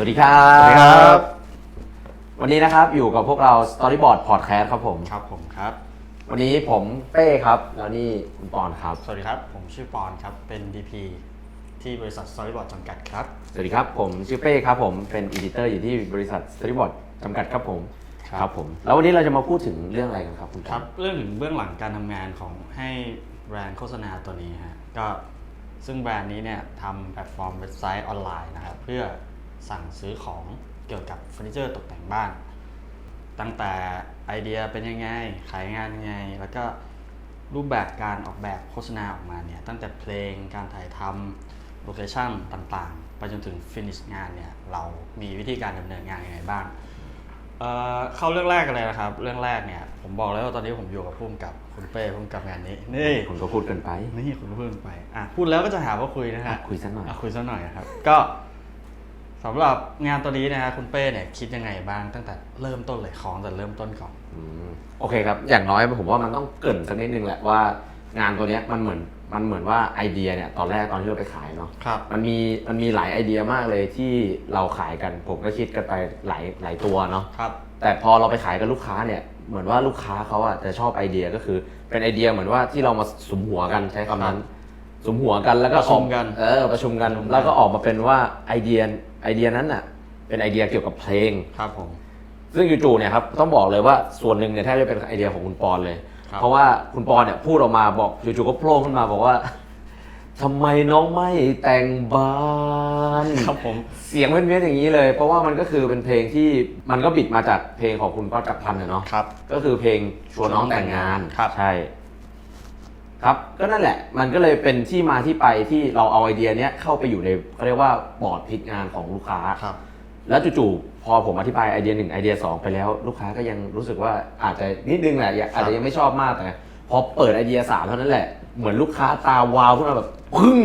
วัสดีครับ สวัสดีครับ วันนี้นะครับอยู่กับพวกเรา Storyboard Podcast ครับผม ครับผมครับ วันนี้ผมเป้ครับ แล้วนี่คุณปอนครับ สวัสดีครับ ผมชื่อปอนครับ เป็น DP ที่บริษัท Storyboard จำกัดครับ สวัสดีครับ ผมชื่อเป้ครับผมเป็นอีดิเตอร์อยู่ที่บริษัท Storyboard จำกัดครับผม ครับผม แล้ววันนี้เราจะมาพูดถึงเรื่องอะไรกันครับคุณปอนครับ เรื่องถึงเบื้องหลังการทำงานของให้แบรนด์โฆษณาตัวนี้ฮะ ก็ซึ่งแบรนด์นี้เนี่ยทำแพลตฟอร์มเว็บไซต์ออนไลน์นะครับเพื่อ สั่งซื้อของเกี่ยวกับเฟอร์นิเจอร์ตกแต่งบ้าน ตั้งแต่ไอเดียเป็นยังไง ขายงานยังไง แล้วก็รูปแบบการออกแบบโฆษณาออกมาเนี่ย ตั้งแต่เพลงการถ่ายทำโลเคชั่นต่างๆ ไปจนถึงฟินิชงานเนี่ย เรามีวิธีการดำเนินงานยังไงบ้างเอ่อเข้าเรื่องแรกกันเลยนะครับ เรื่องแรกเนี่ย ผมบอกแล้วว่าตอนนี้ผมอยู่กับพุ่มกับคุณเป้พุ่มกับงานนี้ นี่คุณก็พูดเกินไป นี่คุณพูดไป อะ พูดแล้วก็จะหาว่าคุยนะฮะอะคุยสักหน่อยะคุยสักหน่อยนะครับ ก็ สำหรับงานตัวนี้นะฮะคุณเป้เนี่ยคิดยังไงบ้างตั้งแต่เริ่มต้นเลยของแต่เริ่มต้นก่อนอืมโอเคครับ อย่างน้อยผมว่ามันต้องเกรินสักนิดนึงแหละว่างานตัวเนี้ยมันเหมือนมันเหมือนว่าไอเดียเนี่ยตอนแรกตอนที่เราไปขายเนาะครับ มันมีมันมีหลายไอเดียมากเลยที่เราขายกันผมก็คิดกันไปหลายหลายตัวเนาะครับ แต่พอเราไปขายกับลูกค้าเนี่ยเหมือนว่าลูกค้าเขาอะจะชอบไอเดียก็คือเป็นไอเดียเหมือนว่าที่เรามาสุมหัวกันใช้คำนั้นสุมหัวกันแล้วก็ประชุมออกัน เออประชุมกันประชุมกัน แล้วก็ออกมาเป็นว่าไอเดีย ไอเดียนั้นอะเป็นไอเดียเกี่ยวกับเพลง ครับผม ซึ่งจู่ๆเนี่ยครับต้องบอกเลยว่าส่วนหนึ่งเนี่ยแทบจะเป็นไอเดียของคุณปอนเลย ครับ เพราะว่าคุณปอนเนี่ยพูดออกมาบอกจู่ๆก็โผล่ขึ้นมาบอกว่าทำไมน้องไม่แต่งบ้าน ครับผม เสียงเป็นเพี้ยนๆอย่างนี้เลย เพราะว่ามันก็คือเป็นเพลงที่มันก็บิดมาจากเพลงของคุณก๊อตจักรพันธ์นะเนาะครับ ก็คือเพลงชวนน้องแต่งงานครับ ใช่ ครับก็นั่นแหละมันก็เลยเป็นที่มาที่ไปที่เราเอาไอเดียเนี้ยเข้าไปอยู่ในเขาเรียกว่าบอร์ดพิกงานของลูกค้า ครับ แล้วจู่ๆพอผมอธิบายไอเดียหนึ่งไอเดียสองไปแล้ว ลูกค้าก็ยังรู้สึกว่าอาจจะนิดนึงแหละอย่าอาจจะยังไม่ชอบมากแต่พอเปิดไอเดียสามเท่านั้นแหละเหมือนลูกค้าตาวาวขึ้นมาแบบพึ่ง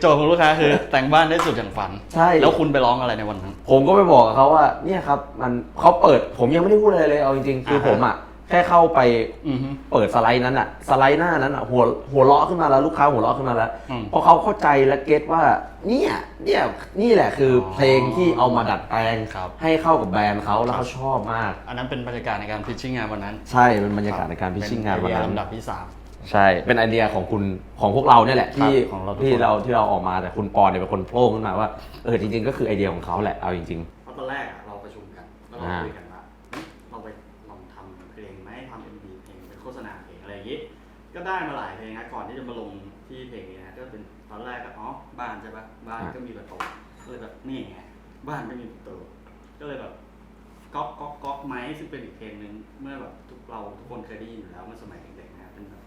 โจทย์ของลูกค้าคือ แต่งบ้านได้สุดอย่างฝันใช่ แล้วคุณไปร้องอะไรในวันนั้น ผมก็ไปบอกกับเขาว่าเนี่ยครับ มันเขาเปิดผมยังไม่ได้พูดอะไรเลยเอาจริงๆคืออ่าฮะ ผมอะ แค่เข้าไปอือฮึ เปิดสไลด์นั้นอะสไลด์หน้านั้นอะหัวหัวเราะขึ้นมาแล้วลูกค้าหัวเราะขึ้นมาแล้วอืมเพราะเขาเข้าใจและเก็ตว่าเนี่ยเนี่ยนี่แหละคือออเพลงที่เอามาดัดแปลงครับ ให้เข้ากับแบรนด์เขาแล้วเขาชอบมาก อันนั้นเป็นบรรยากาศในการพิชชิ่งงานวันนั้นใช่เป็นบรรยากาศในการพิชชิ่งงานวันเป็ไอนั้เดียนลำดับที่สาม ใช่ เป็นไอเดียของคุณของพวกเราเนี่ยแหละครับที่ของเราทุกที่คนเราที่เราออกมาแต่คุณปอนเนี่ยเป็นคนโผล่ขึ้นมาว่าเออจริง ๆ ก็คือไอเดียของเขาแหละเอาจริง เพราะตอนแรกอะเราประชุมกันแล้วเราอ่า คุยกันว่า โฆษณาเพลงอะไรอย่างงี้ ก็ได้มาหลายเพลงนะก่อนที่จะมาลงที่เพลงนี้นะก็เป็นตอนแรกก็อ๋อบ้านใช่ปะบ้านก็มีประตูก็เลยแบบนี่ไงบ้านไม่มีประตูก็เลยแบบก๊อกก๊อกก๊อกไหมซึ่งเป็นอีกเพลงหนึ่งเมื่อแบบทุกเราทุกคนเคยได้ยินอยู่แล้วเมื่อสมัยเด็กๆนะเป็นแบบ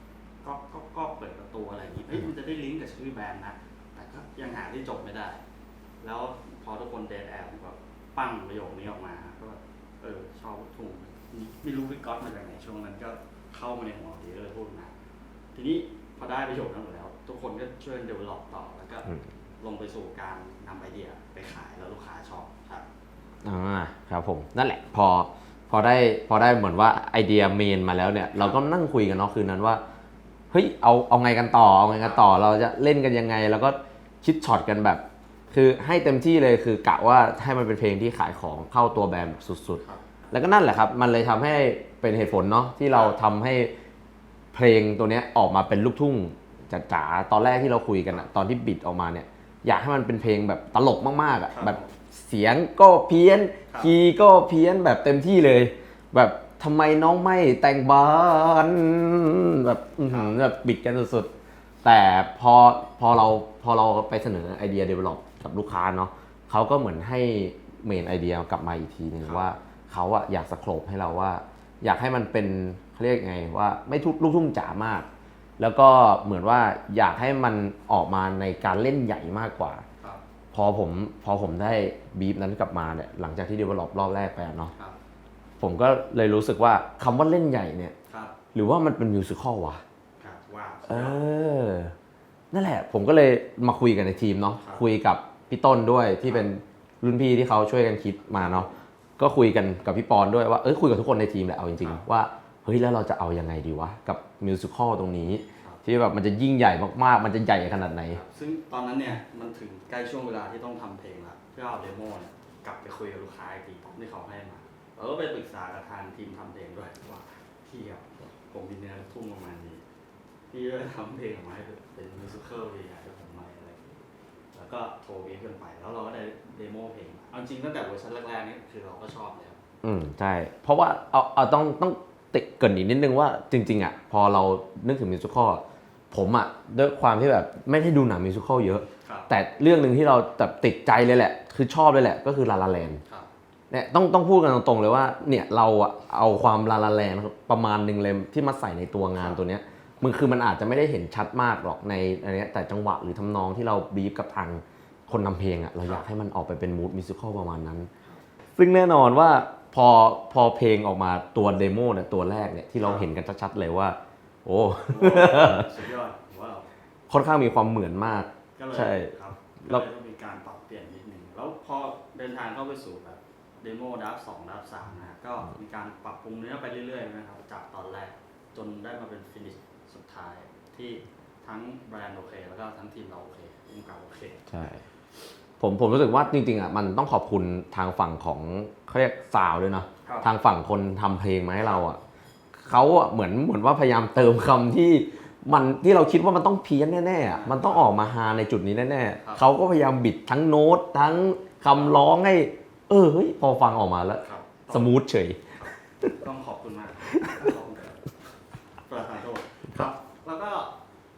ก๊อกก๊อกก๊อกเปิดประตูอะไรอย่างงี้เฮ้ยมันจะได้ลิงก์กับชื่อแบรนด์นะแต่ก็ยังหาที่จบไม่ได้ แล้วพอทุกคนเดทแอร์ก็ปั้งประโยคนี้ออกมาก็แบบเออชอบลูกทุ่งไม่รู้วิกก๊อตมาจากไหนช่วงนั้นก็ เข้ามาในหัวทีก็เลยพูดมาทีนี้พอได้ประโยคนั้นหมดแล้ว ทุกคนก็ช่วยเดเวลลอปต่อแล้วก็อืมลงไปสู่การนำไอเดียไปขายแล้วลูกค้าชอบครับๆอ่าครับผมนั่นแหละพอพอได้พอได้เหมือนว่าไอเดียเมนมาแล้วเนี่ย เราก็นั่งคุยกันเนาะคืนนั้นว่าเฮ้ยเอาเอาไงกันต่อเอาไงกันต่อเราจะเล่นกันยังไง แล้วก็คิดช็อตกันแบบ คือให้เต็มที่เลยคือกะว่าให้มันเป็นเพลงที่ขายของเข้าตัวแบรนด์แบบสุดครับๆ แล้วก็นั่นแหละครับ มันเลยทำให้เป็นเหตุผลเนาะที่เราทำให้เพลงตัวเนี้ยออกมาเป็นลูกทุ่งจ๋าๆตอนแรกที่เราคุยกันอะตอนที่บิดออกมาเนี่ย อยากให้มันเป็นเพลงแบบตลกมากๆอะครับแบบเสียงก็เพี้ยนครับคีย์ก็เพี้ยนแบบเต็มที่เลย แบบทำไมน้องไม่แต่งบ้านแบบอื้อหือแบบบิดกันสุดๆ แต่พอพอเราพอเราไปเสนอไอเดีย develop กับลูกค้าเนาะเขาก็เหมือนให้เมนไอเดียกลับมาอีกทีหนึ่งครับว่า เขาอะอยากสโครบให้เราว่า อยากให้มันเป็นเขาเรียกไงว่าไม่ทุกลูกทุ่งจ๋ามาก แล้วก็เหมือนว่าอยากให้มันออกมาในการเล่นใหญ่มากกว่าครับพอผมพอผมได้บีฟนั้นกลับมาเนี่ยหลังจากที่ develop รอบแรกไปอะเนาะครับผมก็เลยรู้สึกว่าคำว่าเล่นใหญ่เนี่ยครับหรือว่ามันเป็นมิวสิควลวะครับว้าวเออ นั่นแหละ ผมก็เลยมาคุยกันในทีมเนาะครับคุยกับพี่ต้นด้วยที่เป็นรุ่นพี่ที่เขาช่วยกันคิดมาเนาะ ก็คุยกันกับพี่ปอนด้วยว่าเอ้ยคุยกับทุกคนในทีมแหละเอาจริงครับๆว่าเฮ้ยแล้วเราจะเอายังไงดีวะ กับมิวสิควลตรงนี้ครับที่แบบมันจะยิ่งใหญ่มากๆ มันจะใหญ่ขนาดไหน ซึ่งตอนนั้นเนี่ยมันถึงใกล้ช่วงเวลาที่ต้องทำเพลงละเพื่อเอาเดโมเนี่ยกลับไปคุยกับลูกค้าอีกทีที่เขาให้มาเราก็ไปปรึกษากับทางทีมทำเพลงด้วยว่าพี่ครับผมมีเนื้อทุ่งประมาณนี้พี่ช่วยทำเพลงออกมาให้เป็นมิวสิควลดีให้ผมหน่อยอะไรอย่างเงี้ย แล้วก็โทรเวียกันไป แล้วเราก็ได้เดโมเพลงมาเอาจริงตั้งแต่เวอร์ชันแรกๆนี่คือเราก็ชอบแล้วอืมใช่ เพราะว่าเอาเอาต้องต้องติเกรินอีกนิดนึงว่าจริง ๆอะพอเรานึกถึงมิวสิควลผมอะด้วยความที่แบบไม่ได้ดูหนังมิวสิควลเยอะ ครับแต่เรื่องหนึ่งที่เราแบบติดใจเลยแหละ คือชอบเลยแหละ ก็คือลาลาแลนครับ เนี่ยต้องต้องพูดกันตรงๆเลยว่าเนี่ยเราอะเอาความลาลาแลนประมาณหนึ่งเลยที่มาใส่ในตัวงานตัวเนี้ย มันคือมันอาจจะไม่ได้เห็นชัดมากหรอกในอันเนี้ยแต่จังหวะหรือทำนองที่เราบีบกับทางคนนำเพลงอะเราอยากให้มันออกไปเป็นมูดมิวสิควลประมาณนั้น ซึ่งแน่นอนว่าพอพอเพลงออกมาตัวเดโมเนี่ยตัวแรกเนี่ยที่เราเห็นกันชัดๆเลยว่า โอ้สุดยอดว้าวค่อนข้างมีความเหมือนมากก็เลยใช่ครับแล้ก็วเลยต้องมีการปรับเปลี่ยนนิดนึงแล้วพอเดินทางเข้าไปสู่แบบเดโมดับสองดับสามนะฮะก็มีการปรับปรุงเนื้อไปเรื่อยๆนะครับจากตอนแรกจนได้มาเป็นฟินิชสุด ท้ายที่ทั้งแบรนด์โอเค แล้วก็ทั้งทีมเราโอเคทีมเก่าโอเคใช่ผมผมรู้สึกว่าจริงๆอะมันต้องขอบคุณทางฝั่งของเขาเรียกสาวด้วยเนาะครับทางฝั่งคนทำเพลงมาให้เราอะเขาอะเหมือนเหมือนว่าพยายามเติมคำที่มันที่เราคิดว่ามันต้องเพี้ยนแน่ๆอะมันต้องออกมาฮาในจุดนี้แน่ๆเขาก็พยายามบิดทั้งโน้ตทั้งคำร้องให้ เออเฮ้ยพอฟังออกมาแล้วครับสมูทเฉย ต้องขอบคุณมากขอบคุณครับประธานโทษครับ แล้วก็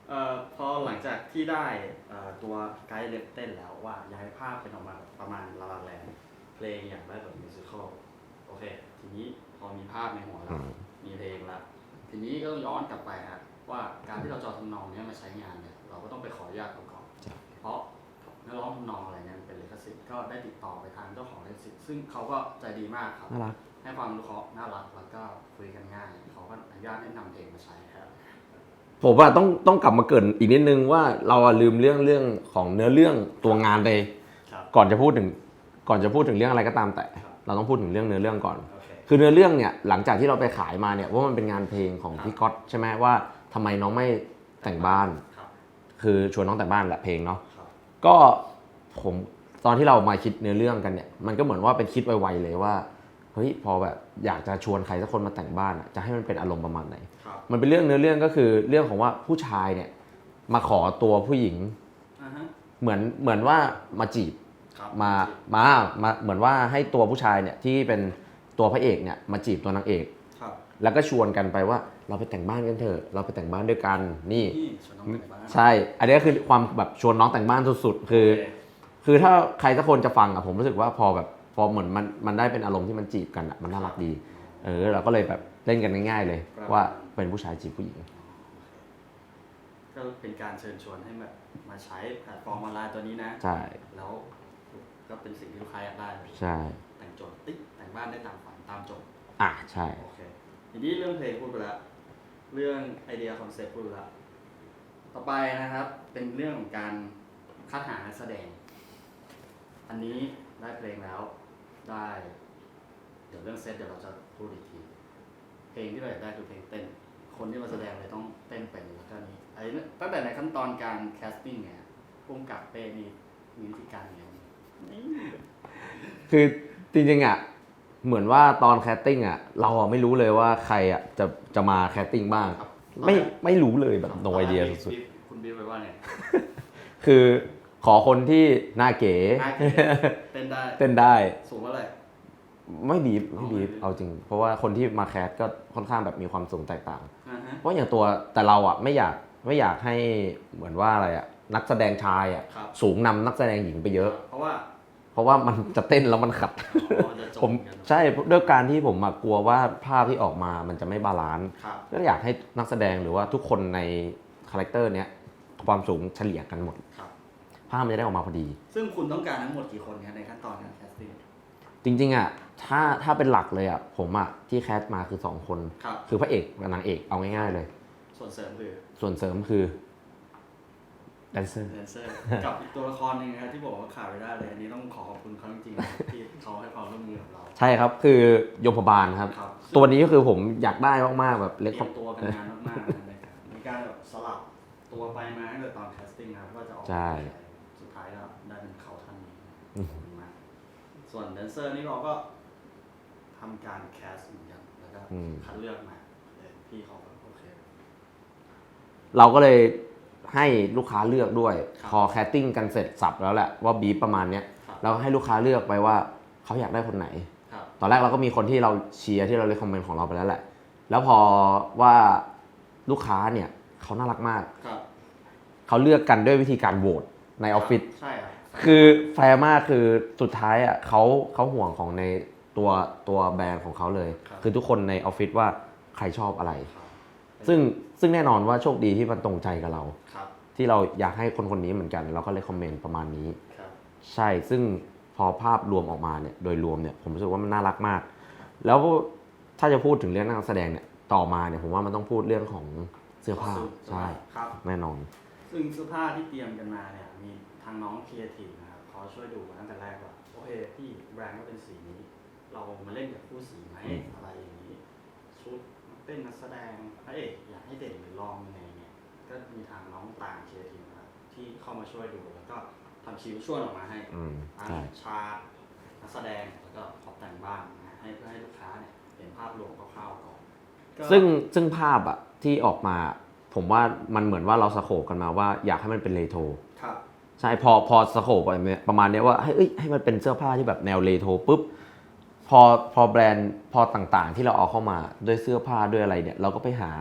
เอ่อพอหลังจาก ที่ได้เอ่อตัวไกด์เล็บเต้นแล้วว่าย้ายภาพเป็นออกมาประมาณลาลาแลนเพลงอย่างได้แบบมิวสิควลโอเค ทีนี้พอมีภาพในหัวแล้ว มีเพลงแล้วทีนี้ก็ต้องย้อนกลับไปฮะว่าการที่เราจะเอาทำนองเนี้ยมาใช้งานเนี่ยเราก็ต้องไปขออนุญาตเขาก่อนใช่เพราะเนื้อร้องทำนองอะไรเนี่ยมันเป็นลิขสิทธิ์ก็ได้ติดต่อไปทางเจ้าของลิขสิทธิ์ซึ่งเขาก็ใจดีมากครับ น่ารัก ให้ความรู้เคราะห์น่ารักแล้วก็คุยกันง่าย เขาก็อนุญาตให้นำเพลงมาใช้ครับ ผมว่าต้องต้องกลับมาเกรินอีกนิดนึงว่าเราอะลืมเรื่องเรื่องของเนื้อเรื่องตัวงานไปครับก่อนจะพูดถึงก่อนจะพูดถึงเรื่องอะไรก็ตามแต่ครับเราต้องพูดถึงเรื่องเนื้อเรื่องก่อน โอเค คือเนื้อเรื่องเนี่ยหลังจากที่เราไปขายมาเนี่ยว่ามันเป็นงานเพลงของครับพี่ก๊อตใช่ไหมว่าทำไมน้องไม่แต่งบ้าน ครับ คือชวนน้องแต่งบ้านแหละเพลงเนาะครับ ก็ผมตอนที่เรามาคิดเนื้อเรื่องกันเนี่ยมันก็เหมือนว่าเป็นคิดไวๆเลยว่าเฮ้ยพอแบบอยากจะชวนใครสักคนมาแต่งบ้านอะจะให้มันเป็นอารมณ์ประมาณไหนครับมันเป็นเรื่องเนื้อเรื่องก็คือเรื่องของว่าผู้ชายเนี่ยมาขอตัวผู้หญิงอ่าฮะเหมือนเหมือนว่ามาจีบครับมามามาเหมือนว่าให้ตัวผู้ชายเนี่ยที่เป็นตัวพระเอกเนี่ยมาจีบตัวนางเอกครับแล้วก็ชวนกันไปว่าเราไปแต่งบ้านกันเถอะเราไปแต่งบ้านด้วยกันนี่นี่ชวนน้องแต่งบ้านใช่ อันนี้ก็คือความแบบชวนน้องแต่งบ้านสุดๆ คือโเคือถ้าใครสักคนจะฟังอะผมรู้สึกว่าพอแบบ พอเหมือนมันมันได้เป็นอารมณ์ที่มันจีบกันอะมันน่ารักดี เออ เราก็เลยแบบเล่นกันง่ายๆเลย ครับ ว่าเป็นผู้ชายจีบผู้หญิง ก็เป็นการเชิญชวนให้แบบมาใช้แพลตฟอร์มออนไลน์ตัวนี้นะ ใช่แล้วก็เป็นสิ่งที่ลูกค้าอยากได้เลยใช่แต่งโจทย์ติ๊กแต่งบ้านได้ตามฝันตามโจทย์อะใช่ โอเคทีนี้เรื่องเพลงพูดไปแล้วเรื่องไอเดียคอนเซ็ปต์พูดไปแล้วต่อไปนะครับ เป็นเรื่องของการคัดหานักแสดง อันนี้ได้เพลงแล้ว ได้ เดี๋ยวเรื่องเซตเดี๋ยวเราจะพูดอีกที เพลงที่เราอยากได้คือเพลงเต้น คนที่มาแสดงเลยต้องเต้นเป็นแล้วก็นี้ไอ้เนี่ยตั้งแต่ในขั้นตอนการแคสติ้งเนี่ยพุ่มกับเป้นี่มีวิธีการยังไงนี่คือจริงๆอะเหมือนว่าตอนแคสติ้งอะเราอะไม่รู้เลยว่าใครอะจะจะมาแคสติ้งบ้างครับไม่ไม่รู้เลยแบบโนไอเดียสุดๆคุณบิ๊กไปว่าไงๆคือ ขอคนที่หน้าเก๋หน้าเก๋ เต้นได้เต้นได้ สูงเท่าไหร่ ไม่บีบไม่บีบอ๋อเอาจริง เพราะว่าคนที่มาแคสก็ค่อนข้างแบบมีความสูงแตกต่าง อ่าฮะ เพราะอย่างตัวแต่เราอะไม่อยากไม่อยากให้เหมือนว่าอะไรอะนักแสดงชายอะครับ สูงนำนักแสดงหญิงไปเยอะ เพราะว่าเพราะว่ามันจะเต้นแล้วมันขัด อ๋อจะจบผมกันใช่ด้วยการที่ผมอะกลัวว่าภาพที่ออกมามันจะไม่บาลานซ์ครับก็อยากให้นักแสดงหรือว่าทุกคนในคาแรคเตอร์เนี้ยความสูงเฉลี่ยกันหมด ครับ ภาพมันจะได้ออกมาพอดี ซึ่งคุณต้องการทั้งหมดกี่คนครับในขั้นตอนการแคสติ้ง จริงๆอะถ้าถ้าเป็นหลักเลยอะผมอะที่แคสมาคือ 2 คน ครับ คือพระเอกกับนางเอกเอาง่ายๆเลย ส่วนเสริมคือส่วนเสริมคือแดนเซอร์ แดนเซอร์ กับอีกตัวละครหนึ่งนะครับที่บอกว่าขาดไม่ได้เลยอันนี้ต้องขอขอบคุณเขาจริงๆนะที่เขาให้ความร่วมมือกับเราใช่ครับ คือยมพบาลครับ ครับตัวนี้ก็คือผมอยากได้มากๆแบบเล็กเตรียมตัวกันนานมากๆนะครับในการแบบสลับตัวไปมาตั้งแต่ตอนแคสติ้งนะครับว่าจะออกใช่เป็นใครสุดท้ายก็ได้เป็นเขาท่านนี้ อืม ขอบคุณมาก ส่วนแดนเซอร์นี่เราก็ทำการแคสเหมือนกันแล้วก็อืม คัดเลือกมาเออพี่เขาก็โอเค เราก็เลยให้ลูกค้าเลือกด้วย ครับพอแคสติ้งกันเสร็จสับแล้วแหละว่าบีฟประมาณเนี้ยครับ เราก็ให้ลูกค้าเลือกไปว่าเขาอยากได้คนไหน ครับ ตอนแรกเราก็มีคนที่เราเชียร์ที่เราเลยคอมเมนต์ของเราไปแล้วแหละ แล้วพอว่าลูกค้าเนี่ยเขาน่ารักมาก ครับเขาเลือกกันด้วยวิธีการโหวตในออฟฟิศใช่ครับ คือแฟร์มากคือสุดท้ายอะเขาเขาห่วงของในตัวตัวแบรนด์ของเขาเลย ครับ คือทุกคนในออฟฟิศว่าใครชอบอะไรครับซึ่งซึ่งแน่นอนว่าโชคดีที่มันตรงใจกับเรา ครับที่เราอยากให้คนคนนี้เหมือนกัน เราก็เลยคอมเมนต์ประมาณนี้ ครับ ใช่ ซึ่งพอภาพรวมออกมาเนี่ย โดยรวมเนี่ย ผมรู้สึกว่ามันน่ารักมาก แล้วถ้าจะพูดถึงเรื่องนักแสดงเนี่ย ต่อมาเนี่ยผมว่ามันต้องพูดเรื่องของเสื้อผ้า ใช่ ครับ แน่นอน ซึ่งเสื้อผ้าที่เตรียมกันมาเนี่ยมีทางน้องครีเอทีฟนะครับเขาช่วยดูมาตั้งแต่แรกว่าโอเคพี่แบรนด์ก็เป็นสีนี้ เรามาเล่นกับคู่สีไหมอืมอะไรอย่างนี้ ชุดเต้นนักแสดงพระเอกอยากให้เด่นหรือลองยังไงเนี่ยก็มีทางน้องต่างครีเอทีฟนะครับที่เข้ามาช่วยดูแล้วก็ทำชีวิตช่วยออกมาให้อืมทั้งใช่ฉากนักแสดงแล้วก็ขอบแต่งบ้านนะให้เพื่อให้ลูกค้าเนี่ยเห็นภาพรวมคร่าวๆก่อนก็ ซึ่งซึ่งภาพอะที่ออกมา ผมว่ามันเหมือนว่าเราสโคปกันมาว่าอยากให้มันเป็นเลโทรครับ ใช่พอพอสโคปไปเนี่ยประมาณเนี้ยว่าให้เอ้ยให้มันเป็นเสื้อผ้าที่แบบแนวเลโทรปุ๊บพอพอแบรนด์พอต่างๆ ที่เราเอาเข้ามาด้วยเสื้อผ้าด้วยอะไรเนี่ย เราก็ไปหา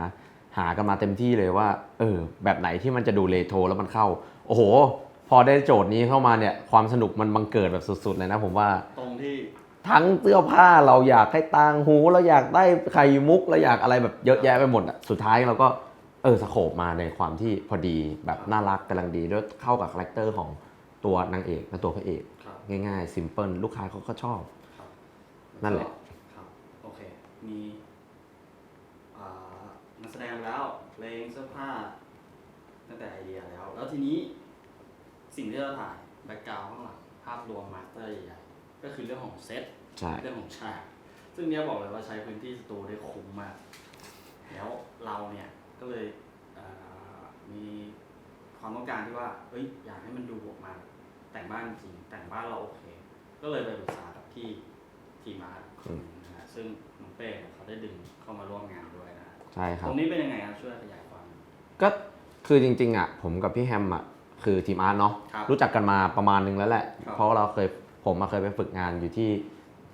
หากันมาเต็มที่เลยว่า เออ แบบไหนที่มันจะดูเลโทรแล้วมันเข้า โอ้โห พอได้โจทย์นี้เข้ามาเนี่ย ความสนุกมันบังเกิดแบบสุดๆเลยนะผมว่าตรงที่ทั้งเสื้อผ้าเราอยากให้ต่างหู เราอยากได้ไข่มุกเราอยากอะไรแบบเยอะแยะไปหมดอะสุดท้ายเราก็ เออสโคปมาในความที่พอดีแบบน่ารักกำลังดีด้วยเข้ากับคาแรคเตอร์ของตัวนางเอกและตัวพระเอก ครับง่ายๆ ซิมเพิลลูกค้าเขาก็ชอบ ครับนั่นแหละ ครับ โอเค มีอ่านักแสดงแล้วเพลงเสื้อผ้า ตั้งแต่ไอเดียแล้ว แล้วทีนี้สิ่งที่เราถ่ายแบ็กกราวข้างหลังภาพรวมมาสเตอร์ใหญ่ๆก็คือเรื่องของเซต ใช่ เรื่องของฉาก ซึ่งเนี้ยบอกเลยว่าใช้พื้นที่สตูได้คุ้มมาก แล้วเราเนี่ย ก็เลยเอ่อมีความต้องการที่ว่าเฮ้ยอยากให้มันดูออกมา แต่งบ้านจริงแต่งบ้านเราโอเค ก็เลยไปปรึกษากับที่ทีมอาร์ตนะฮะซึ่งน้องเป้เนี่ยเขาได้ดึงเข้ามาร่วมงานด้วยนะฮะใช่ครัตบรงนี้เป็นยังไงครับช่วยขยายความ ก็คือจริงๆอะผมกับพี่แฮมอะคือทีมอาร์ตเนาะครับรู้จักกันมาประมาณนึงแล้วแหละ ครับเพราะว่าเราเคยผมมาเคยไปฝึกงานอยู่ที่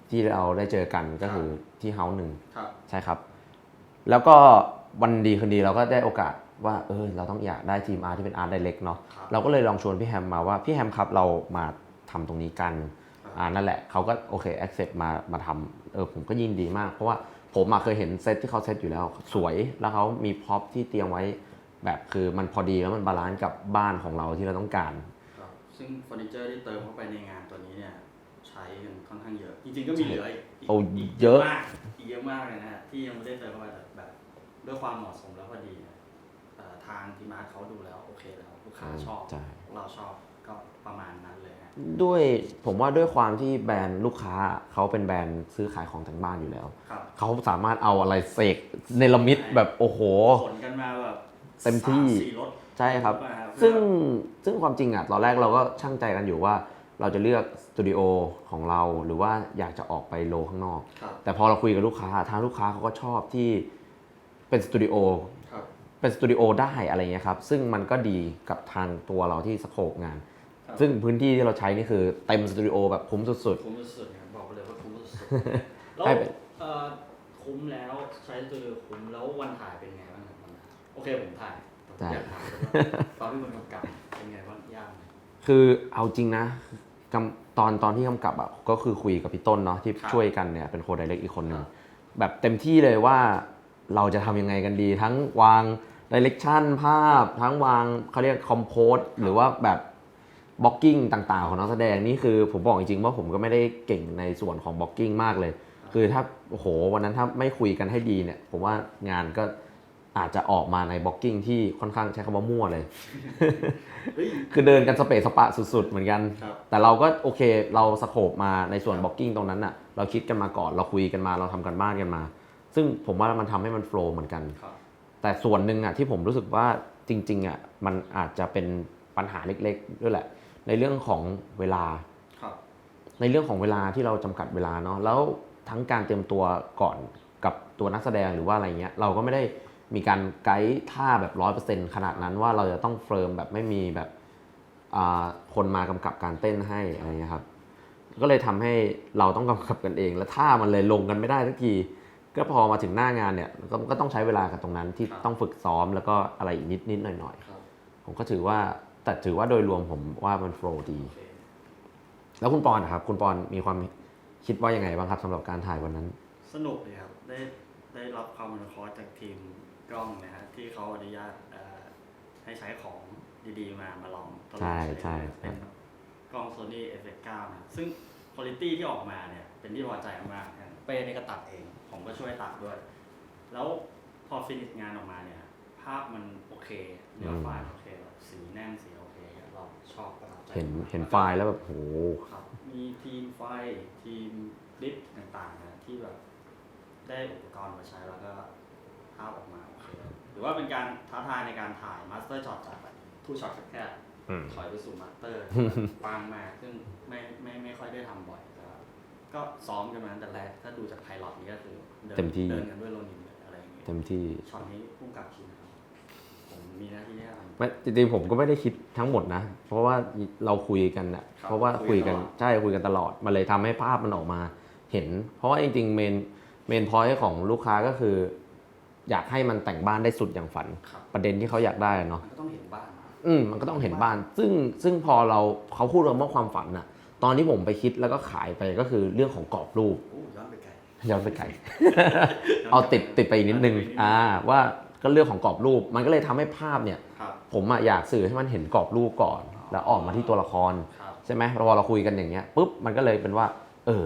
ที่เราได้เจอกันก็คือที่เฮาส์หนึ่ง ครับ ใช่ครับ แล้วก็ วันดีคืนดีเราก็ได้โอกาสว่าเออเราต้องอยากได้ทีมอาร์ที่เป็นอาร์ตไดเรกเนาะครับเราก็เลยลองชวนพี่แฮมมาว่าพี่แฮมครับเรามาทำตรงนี้กันครับอ่านั่นแหละเขาก็โอเค accept มามาทำเออผมก็ยินดีมาก เพราะว่าผมอะเคยเห็นเซตที่เขาเซตอยู่แล้วสวยแล้วเขามีพร็อพที่เตรียมไว้แบบคือมันพอดีแล้วมันบาลานซ์กับบ้านของเราที่เราต้องการครับซึ่งเฟอร์นิเจอร์ที่เติมเข้าไปในงานตัวนี้เนี่ยใช้กันค่อนข้างเยอะ จริงๆก็มีเหลืออีกโอ้กเยอะมากอีกเยอะมากเลยนะฮะที่ยังไม่ได้เติมเข้าไปแต่แบบ ด้วยความเหมาะสมแล้วพอดีเนี่ยเอ่อทางทีมอาร์ตเขาดูแล้วโอเคแล้วลูกค้าชอบ ใช่ เราชอบก็ประมาณนั้นเลยฮะ ด้วยผมว่าด้วยความที่แบรนด์ลูกค้าเขาเป็นแบรนด์ซื้อขายของแต่งบ้านอยู่แล้ว ครับเขาสามารถเอาอะไรเสกเนลมิดแบบโอ้โห ขนกันมาแบบเต็มที่ สาสี่รถ ใช่ครับ มาซึ่งซึ่งความจริงอะ ตอนแรกเราก็ช่างใจกันอยู่ว่า เราจะเลือกสตูดิโอของเรา หรือว่าอยากจะออกไปโลข้างนอกๆครับ แต่พอเราคุยกับลูกค้าทางลูกค้าเขาก็ชอบที่ เป็นสตูดิโอครับเป็นสตูดิโอได้อะไรเงี้ยครับ ซึ่งมันก็ดีกับทางตัวเราที่สโคปงานครับซึ่งพื้นที่ที่เราใช้นี่คือเต็มสตูดิโอแบบคุ้มสุด คุ้มสุดๆครับบอกไปเลยว่าคุ้มสุดๆแล้วให้ไปเอ่อคุ้มแล้วใช้สตูดิโอคุ้มแล้ววันถ่ายเป็นไงบ้างครับวันถ่ายโอเคผมถ่ายผมอยากถามเลยว่าตอนที่มันกำกับเป็นไงบ้างยากไหมๆ คือเอาจริงนะกำตอนตอนที่กำกับอะก็คือคุยกับพี่ต้นเนาะที่ครับช่วยกันเนี่ยเป็นโคดไดเรกอีกคนหนึ่งครับแบบเต็มที่เลยว่า เราจะทำยังไงกันดี ทั้งวางดิเรกชันภาพ ทั้งวางเขาเรียกคอมโพสหรือว่าแบบบล็อกกิ้งต่าง ๆ ของนักแสดงนี่คือผมบอกจริงๆว่าผมก็ไม่ได้เก่งในส่วนของบล็อกกิ้งมากเลย คือถ้าโอ้โหวันนั้นถ้าไม่คุยกันให้ดีเนี่ย ผมว่างานก็อาจจะออกมาในบล็อกกิ้งที่ค่อนข้างใช้คำว่ามั่วเลย เฮ้ย คือเดินกันสเปซสปะสุด ๆ เหมือนกัน ครับ แต่เราก็โอเคเราสโคปมาในส่วนบล็อกกิ้งตรงนั้นน่ะเราคิดกันมาก่อน เราคุยกันมาเราทำกันบ้านกันมา ซึ่งผมว่ามันทำให้มันโฟล์เหมือนกันครับแต่ส่วนหนึ่งอะที่ผมรู้สึกว่าจริงๆอะมันอาจจะเป็นปัญหาเล็กๆด้วยแหละ ในเรื่องของเวลาครับในเรื่องของเวลาที่เราจำกัดเวลาเนาะแล้วทั้งการเตรียมตัวก่อนกับตัวนักแสดงหรือว่าอะไรเงี้ยเราก็ไม่ได้มีการไกด์ท่าแบบร้อยเปอร์เซ็นขนาดนั้นว่าเราจะต้องเฟิร์มแบบไม่มีแบบอ่าคนมากำกับการเต้นให้อะไรเงี้ยครับ ก็เลยทำให้เราต้องกำกับกันเอง แล้วท่ามันเลยลงกันไม่ได้สักที ก็พอมาถึงหน้างานเนี่ยก็ก็ต้องใช้เวลากับตรงนั้นที่ต้องฝึกซ้อมแล้วก็อะไรอีกนิดนิดๆหน่อยหน่อยครับๆผมก็ถือว่าแต่ถือว่าโดยรวมผมว่ามันโฟล์ดี โอเค แล้วคุณปอนนะครับ คุณปอนมีความคิดว่ายังไงบ้างครับสำหรับการถ่ายวันนั้น สนุกเลยครับ ได้ได้รับความอนุเคราะห์จากทีมกล้องนะฮะที่เขาอนุญาตเอ่อให้ใช้ของดีๆ มามาลองทดลองใช่ใช่เป็นกล้อง Sony FX9 นะซึ่งคุณภาพที่ออกมาเนี่ย เป็นที่พอใจมากๆอย่างเป้นี่ก็ตัดเอง ผมก็ช่วยตัดด้วย แล้วพอฟินิชงานออกมาเนี่ย ภาพมันโอเคเนื้อไฟล์โอเคแบบสีแน่นสีโอเคเราชอบประทับใจเห็นมากเห็นไฟล์แล้วแบบโหครับมีทีมไฟทีมลิฟต่างๆนะที่แบบได้อุปกรณ์มาใช้แล้วก็ภาพออกมาโอเคหรือว่าเป็นการท้าทายในการถ่ายมาสเตอร์ช็อตจากทูช็อตแค่อืมถอยไปสู่มาสเตอร์กว้างมากซึ่งไม่ไม่ไม่ค่อยได้ทำบ่อยแต่ว่า ก็ซ้อมกันมาตั้งแต่แรก ถ้าดูจากไพลอตนี้ก็คือดินเต็มที่ เดินกันด้วยโลนินเลยอะไรอย่างเงี้ยเต็มที่ ช็อตนี้พุ่งกับคิดนะครับ ผมมีหน้าที่แค่ทำไม่จริงๆผมก็ไม่ได้คิดทั้งหมดนะ เพราะว่าเราคุยกันอะครับเพราะว่าคุคุยยกักันนตลอดใช่คุยกันตลอด มันเลยทำให้ภาพมันออกมาเห็น เพราะว่าจริงๆเมนเมนพอยต์ของลูกค้าก็คือ อยากให้มันแต่งบ้านได้สุดอย่างฝัน ครับประเด็นที่เขาอยากได้อะเนาะมันก็ต้องเห็นบ้านอืมมันก็ต้องเห็นบ้าน ซึ่งซึ่งพอเราเขาพูดว่าความฝันอะ ตอนที่ผมไปคิดแล้วก็ขายไปก็คือเรื่องของกรอบรูปโอ้ย้อนไปไกล ย้อนไปไกล เอาติดติดไปอีกนิดนึง อ่า ว่าก็เรื่องของกรอบรูป มันก็เลยทำให้ภาพเนี่ย ครับ ผมอะอยากสื่อให้มันเห็นกรอบรูปก่อน แล้วออกมาที่ตัวละคร ครับ ใช่ไหมพอเราคุยกันอย่างเงี้ยปุ๊บมันก็เลยเป็นว่า เออ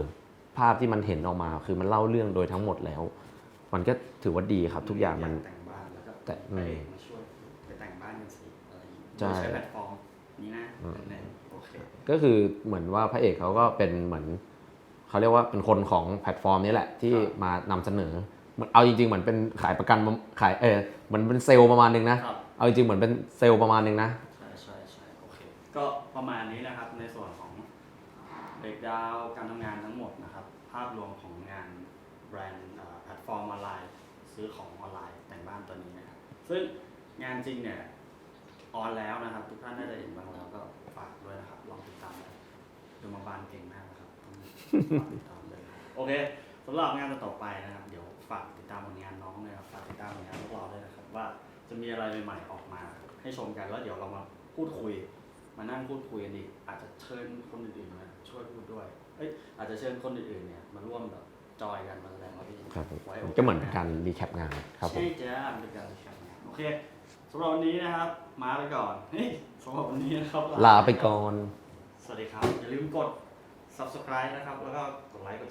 ภาพที่มันเห็นออกมา คือมันเล่าเรื่องโดยทั้งหมดแล้ว มันก็ถือว่าดีครับ ทุกอย่างมัน แต่งบ้านแล้วก็แต่พระเอกมาช่วยไปแต่งบ้านกันสิอะไรอย่างงี้ใช่โดยใช้แพลตฟอร์ม นี้นะแน่ๆโอเคก็คือเหมือนว่าพระเอกเขาก็เป็นเหมือนเขาเรียกว่าเป็นคนของแพลตฟอร์มนี้แหละที่ครับมานำเสนอเหมือนเอาจริงๆเหมือนเป็นขายประกันขายเออเหมือนเป็นเซลล์ประมาณนึงนะครับ เอาจริงๆเหมือนเป็นเซลล์ประมาณนึงนะ ใช่ใช่ใช่โอเค ก็ประมาณนี้นะครับในส่วนของเบรกดาวการทำงานทั้งหมดนะครับ ภาพรวมของงานแบรนด์เอ่อแพลตฟอร์มออนไลน์ ซื้อของออนไลน์แต่งบ้านตัวนี้นะครับ ซึ่งงานจริงเนี่ย ออนแล้วนะครับ ทุกท่านน่าจะเห็นบ้างแล้วก็ฝากด้วยนะครับลองติดตามเลยดูมาบานเก่งมากนะครับต้องฝากติดตามเลยโอเคสำหรับงานต่อไปนะครับ เดี๋ยวฝากติดตามผลงานน้องเลยครับฝากติดตามผลงานพวกเราด้วยนะครับ ว่าจะมีอะไรใหม่ๆออกมา ให้ชมกันแล้วเดี๋ยวเรามาพูดคุย มานั่งพูดคุยกันอีกอาจจะเชิญคนอื่นๆมาช่วยพูดด้วยเอ้ยอาจจะเชิญคนอื่นๆเนี่ยมาร่วมแบบจอยกันมาแสดงความคิดเห็นครับผมไว้โอกาสก็เหมือนเป็นการรีแคปงานครับผม ใช่จ้าเป็นการแข่งงานโอเค สำหรับวันนี้นะครับ มาไปก่อนเฮ้ยสำหรับวันนี้นะครับลาไปก่อน สวัสดีครับ อย่าลืมกด subscribe นะครับ แล้วก็กดไลค์กด